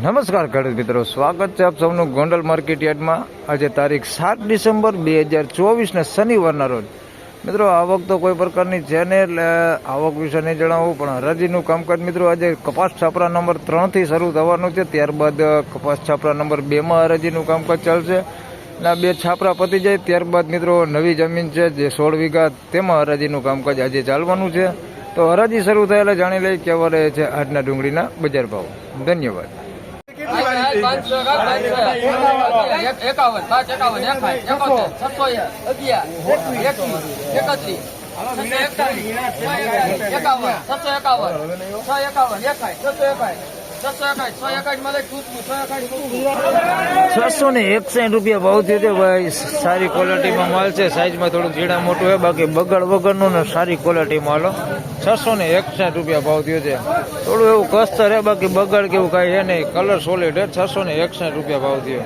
નમસ્કાર ખેડૂત મિત્રો, સ્વાગત છે આપ સૌનું ગોંડલ માર્કેટ યાર્ડમાં. આજે તારીખ સાત ડિસેમ્બર બે હજાર ચોવીસને શનિવારના રોજ. મિત્રો, આવક તો કોઈ પ્રકારની છે ને એટલે આવક વિશે નહીં જણાવું, પણ હરાજીનું કામકાજ મિત્રો, આજે કપાસ છાપરા નંબર ત્રણથી શરૂ થવાનું છે. ત્યારબાદ કપાસ છાપરા નંબર બેમાં હરાજીનું કામકાજ ચાલશે. આ બે છાપરા પતી જાય, ત્યારબાદ મિત્રો, નવી જમીન છે જે સોળ વીઘા, તેમાં હરાજીનું કામકાજ આજે ચાલવાનું છે. તો હરાજી શરૂ થયેલા જાણી લઈ કેવા રહે છે આજના ડુંગળીના બજાર ભાવ. ધન્યવાદ. એકાવન, પાંચ, એકાવન એકાવન એકોતેર, છસો અગિયાર એકત્રીસ એકતાલીસ એકાવન, છસો એકાવન, છ એકાવન એકાય છસો એકાય છસો ને એકસાઠ રૂપિયા ભાવ થયો ભાઈ સારી ક્વોલિટીમાં માલ છે સાઈઝમાં થોડું ઝીણા મોટું હોય બાકી બગડ વગરનું ને સારી ક્વોલિટી માલ છસો ને એકસાઠ રૂપિયા ભાવ થયો છે થોડું એવું કસ્તર હે બાકી બગડ કેવું કાંઈ હે નહીં કલર સોલિડ હે છસો ને એકસાઠ રૂપિયા ભાવ થયો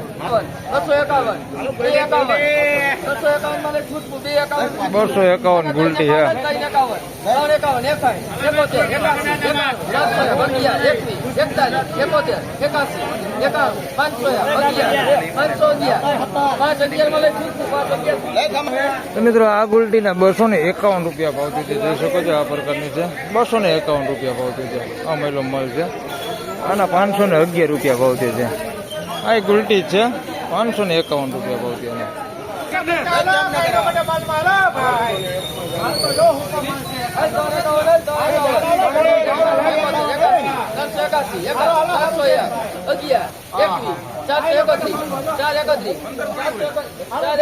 બસો એકાવન ગુલટી હે ત્રણ એકોતેર એકાસી પાંચસો પાંચસો અગિયાર મળે મિત્રો આ ગુલટીના બસો ને એકાવન રૂપિયા ભાવતી છે જોઈ શકો છો આ પ્રકારની છે બસો ને એકાવન રૂપિયા ભાવતી છે આ મહિલો માલ છે આના પાંચસો ને અગિયાર રૂપિયા ભાવતી છે આ એક ગુલટી છે પાંચસો ને એકાવન રૂપિયા ભાવ થયો છે એકાસી ચારસો એક. અગિયાર એકવીસ ચારસો એકત્રીસ, ચાર એકત્રીસ, ચાર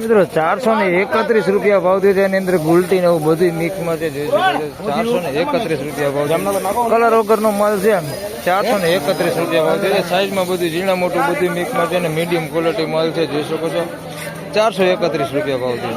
મિત્રો, ચારસો ને એકત્રીસ રૂપિયા ભાવ થયો છે, એની અંદર ગુલટી ને એવું બધું મિક્સમાં છે ચારસો ને એકત્રીસ રૂપિયા ભાવ કલર વગરનો માલ છે ચારસો ને એકત્રીસ રૂપિયા ભાવ થયો છે. સાઈઝમાં બધું ઝીણા મોટું બધું મિક્સમાં છે અને મીડિયમ ક્વોલિટી માલ છે, જોઈ શકો છો. ચારસો એકત્રીસ રૂપિયા ભાવ થયો.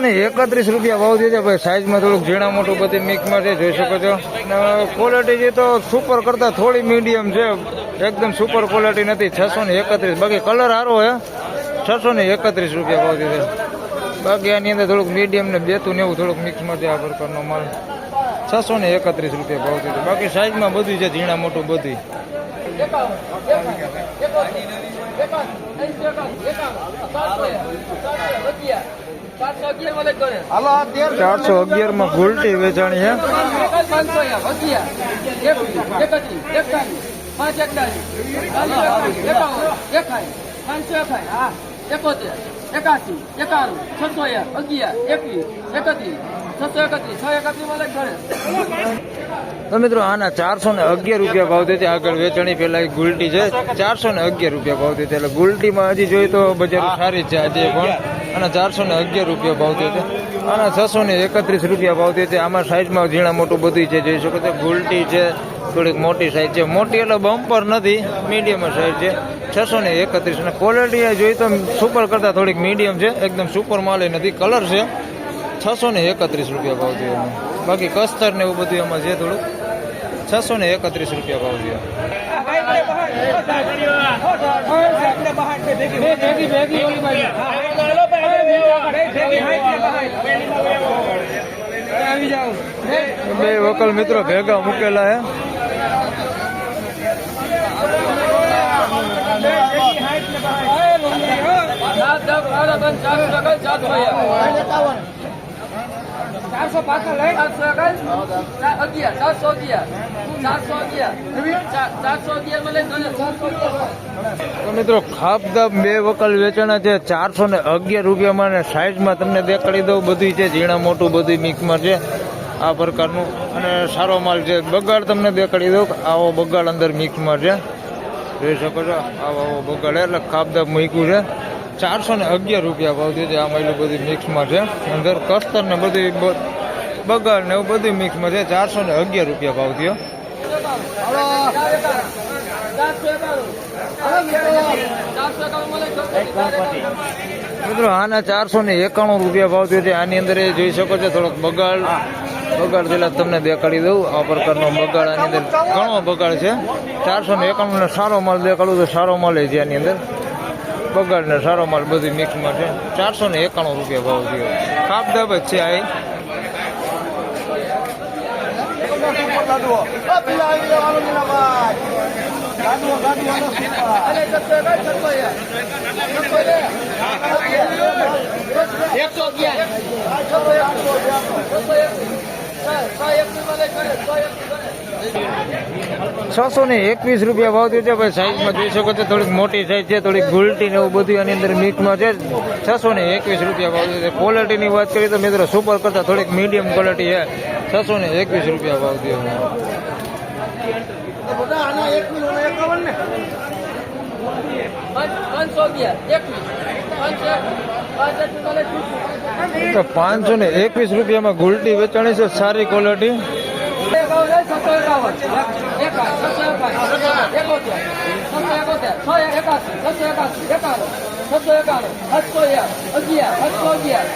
ને એકત્રીસ રૂપિયા ભાવ છે ભાઈ. સાઈઝમાં થોડુંક ઝીણા મોટું બધી મિક્સમાં છે, જોઈ શકો છો. ક્વોલિટી જે તો સુપર કરતા થોડી મીડિયમ છે. એકદમ સુપર ક્વોલિટી નથી. છસો ને એકત્રીસ. બાકી કલર સારો હે છસો ને એકત્રીસ રૂપિયા ભાવ છે બાકી આની અંદર થોડુંક મીડિયમ ને બેતું ને એવું થોડુંક મિક્સમાં છે આ પ્રકારનો માલ. છસો ને એકત્રીસ રૂપિયા ભાવ છે બાકી સાઈઝમાં બધું છે, ઝીણા મોટું બધું. ચારસો અગિયારમાં ગુલટી વેચાણી છે પાંચસો એકાવન એકાય પાંચસો એકાવન હા એકોતેર એકાસી, એકાણું, છસો અગિયાર, એકવીસ, એકત્રીસ મિત્રો આના ચારસો ને અગિયાર રૂપિયા ભાવ દેતી આગળ વેચાણી પેલા એક ગુલટી છે. ચારસો ને અગિયાર રૂપિયા ભાવ દેતી એટલે ગુલટીમાં હજી જોઈએ તો બજાર સારી છે આજે પણ. આના ચારસો ને અગિયાર રૂપિયા ભાવ દેતી અને છસો ને એકત્રીસ રૂપિયા ભાવ દેતી આમાં સાઈઝમાં ઝીણા મોટું બધું છે. જોઈ શકો છો, ગુલટી છે. થોડીક મોટી સાઈઝ છે. મોટી એટલે બમ્પર નથી મીડિયમ સાઈઝ છે. છસો ને એકત્રીસ. અને ક્વોલિટી જોઈએ તો સુપર કરતાં થોડીક મીડિયમ છે. એકદમ સુપર માલ નથી કલર છે. છસો ને એકત્રીસ રૂપિયા ભાવ જોઈએ. બાકી કસ્તર ને એવું બધું એમાં છે થોડુંક. છસો ને એકત્રીસ રૂપિયા ભાવ જોઈએ બે વકલ મિત્રો ભેગા મૂકેલા હે સાત દસ બાર બંધ ચારસો મિત્રો ખાપદાબ બે વકલ વેચાણા છે, ચારસો ને અગિયાર રૂપિયામાં અને સાઈઝમાં તમને દેખાડી દઉં, બધું છે, ઝીણા મોટું, બધું મિક્સમાં છે, આ પ્રકારનું. અને સારો માલ છે, બગાડ તમને દેખાડી દઉં, આવો બગાડ અંદર મિક્સમાં છે. જોઈ શકો છો, આવો આવો બગાડ, એટલે ખાપદાબ મૂક્યું છે. ચારસો ને અગિયાર રૂપિયા ભાવ થયો છે. આમાં એટલું બધું મિક્સમાં છે. અંદર કસ્તર ને બધું બ- બગાડ ને એવું બધું મિક્સમાં છે. ચારસો ને અગિયાર રૂપિયા ભાવ થયો. મિત્રો, આના ચારસો ને એકાણું રૂપિયા ભાવ થયો છે. આની અંદર એ જોઈ શકો છો, થોડોક બગાડ. બગાડ પેલા તમને દેખાડી દઉં. આ પ્રકારનો બગાડ આની અંદર ઘણો બગાડ છે. ચારસો ને એકાણું સારો માલ દેખાડું તો સારો માલ છે આની અંદર. બગાડ ને સારો માલ બધી મિક્સમાં છે ચારસો ને એકાણું રૂપિયા ભાવ થયો ખાપ દાબ જ છે આ. એકસો અગિયાર. છસો ને એકવીસ રૂપિયા ભાવ થયો છે. ભાઈ સાઈઝમાં જોઈ શકો છો, થોડીક મોટી સાઈઝ છે, થોડીક ગુલટી ને એવું બધું આની અંદર મીટમાં છે. છસો ને એકવીસ રૂપિયા ભાવ થયો છે. ક્વોલિટીની વાત કરીએ તો મિત્રો સુપર કરતાં થોડીક મીડિયમ ક્વોલિટી છે. છસો ને એકવીસ રૂપિયા ભાવ થયો. તો પાંચસો ને એકવીસ રૂપિયામાં ગુલટી વેચાણી છે, સારી ક્વોલિટી છસો એકાવન. સાતસો એક. અગિયાર. સાતસો અગિયાર.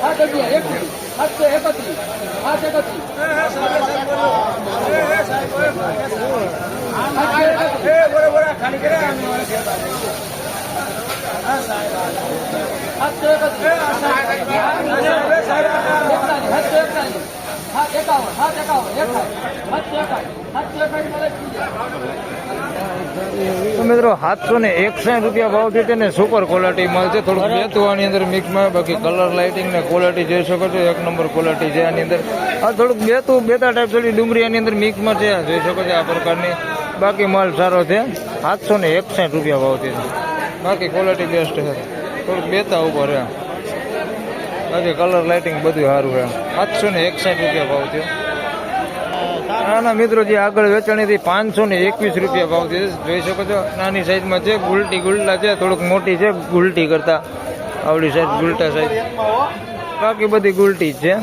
સાત અગિયાર. એકવીસ. સાતસો એકત્રીસ. સાત એકત્રીસ. સાતસો એકત્રીસ. સાતસો એકત્રીસ. એકતાલીસ. સાતસો એકતાલીસ. સાત એકાવન. સાત એકાવન. એકાવન. તો મિત્રો સાતસો ને એકસાઠ રૂપિયા ભાવ થયો છે ને સુપર ક્વોલિટી માલ છે. થોડુંક આની અંદર મિક્સમાં બાકી કલર લાઇટિંગ ને ક્વોલિટી જોઈ શકો છો. એક નંબર ક્વોલિટી છે આની અંદર. આ થોડુંક બેતું બેતા ટાઈપ થોડી ડુંગળી આની અંદર મિક્સમાં છે. જોઈ શકો છો આ પ્રકારની. બાકી માલ સારો છે. સાતસો ને એકસાઠ રૂપિયા ભાવ છે. બાકી ક્વોલિટી બેસ્ટ છે. થોડુંક બેતા ઉપર છે બાકી કલર લાઇટિંગ બધું સારું છે. સાતસો ને એકસાઠ રૂપિયા ભાવ થયો. નાના મિત્રો જે આગળ વેચાણીથી પાંચસો ને એકવીસ રૂપિયા ભાવ છે જોઈ શકો છો, નાની સાઈઝમાં છે ગુલટી ગુલટા છે, થોડુંક મોટી છે, ગુલટી કરતા આવડી સાઈઝ ગુલટા સાઈઝ બાકી બધી ગુલટી છે.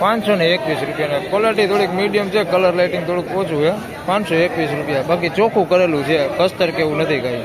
પાંચસો ને એકવીસ રૂપિયાના ક્વોલિટી થોડીક મીડિયમ છે કલર લાઇટિંગ થોડુંક ઓછું છે. પાંચસો એકવીસ રૂપિયા. બાકી ચોખ્ખું કરેલું છે કસ્તર કેવું નથી કાંઈ.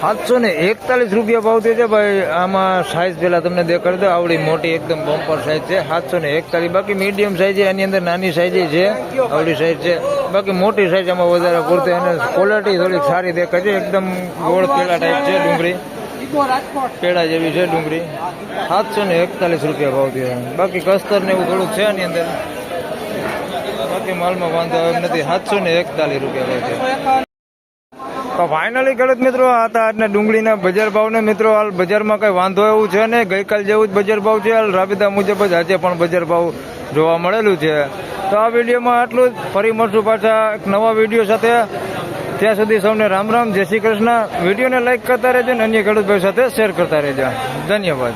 સાતસો ને એકતાલીસ રૂપિયા ભાવ થયો છે ભાઈ. આમાં સાઈઝ પેલા તમને દેખાડી દો આવડી મોટી એકદમ બમ્પર સાઈઝ છે. સાતસો ને એકતાલીસ. બાકી મીડિયમ સાઈઝ છે એની અંદર નાની સાઈઝ છે. આવડી સાઈઝ છે. બાકી મોટી સાઈઝ આમાં વધારે પૂરતી અને ક્વોલિટી થોડીક સારી દેખાય છે. એકદમ ગોળ પેલા ટાઈપ છે ડુંગળી. પેડા જેવી છે ડુંગળી. સાતસો ને એકતાલીસ રૂપિયા ભાવ થયો બાકી કસ્તર ને એવું થોડુંક છે એની અંદર. બાકી માલમાં વાંધો એમ નથી. સાતસો ને એકતાલીસ રૂપિયા છે. તો ફાઇનલી ખેડૂત મિત્રો, આ હતા આજના ડુંગળીના બજાર ભાવને મિત્રો, હાલ બજારમાં કઈ વાંધો એવું છે ને ગઈકાલ જેવું જ બજાર ભાવ છે. હાલ રાબેતા મુજબ જ આજે પણ બજાર ભાવ જોવા મળેલું છે. તો આ વિડીયોમાં આટલું જ. ફરી મળશું પાછા એક નવા વીડિયો સાથે. ત્યાં સુધી સૌને રામ રામ. જય શ્રી કૃષ્ણ. વિડીયોને લાઇક કરતા રહેજો અને અન્ય ખેડૂત સાથે શેર કરતા રહેજો. ધન્યવાદ.